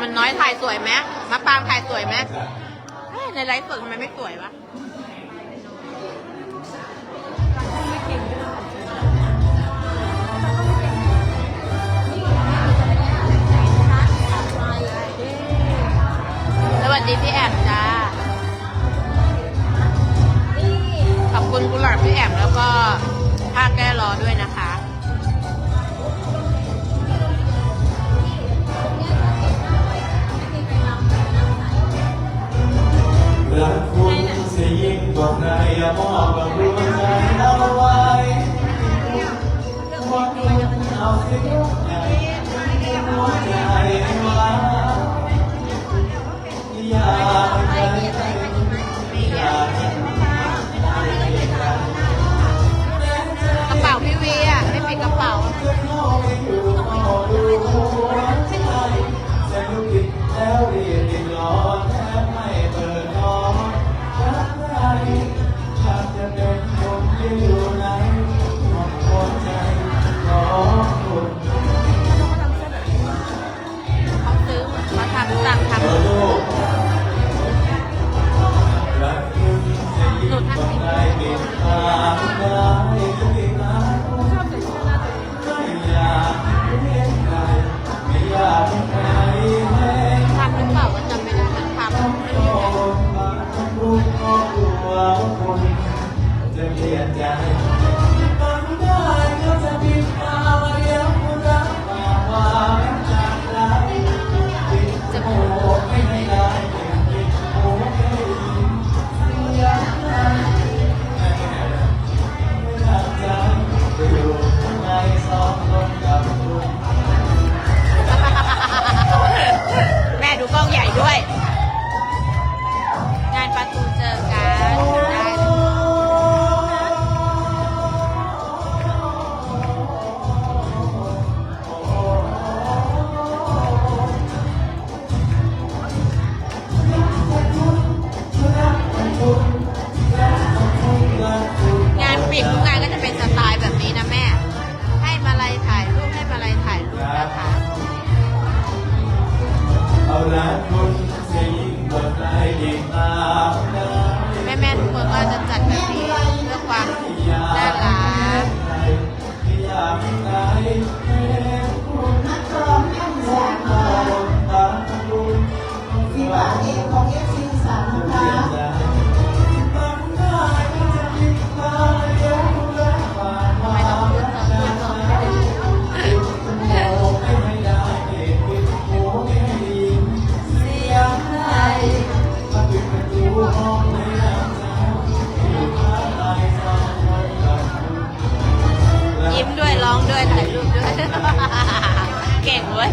มันน้อยถ่ายสวยไหมมะปรางถ่ายสวยไหมในไลฟ์สดทำไมไม่สวยวะสวัสดีพี่แอมจ้า ขอบคุณกุหลาบพี่แอมแล้วก็ผ้าแก้รอด้วยนะคะ รักคุณเสียยิ่งกว่าใครอย่ามอบกับหัวใจเอาไว้วัดคุณเอาสิ่งใหญ่หัวใจไว้อยากใเห็นใครไม่อยากให้ใครเห็นทำหรือเปล่าก็จำไม่ได้ทำไม่รู้ไง เปลี่ยนใจ Hola, ยิ้มด้วยร้องด้วยถ่ายรูปด้วย เก่งเว้ย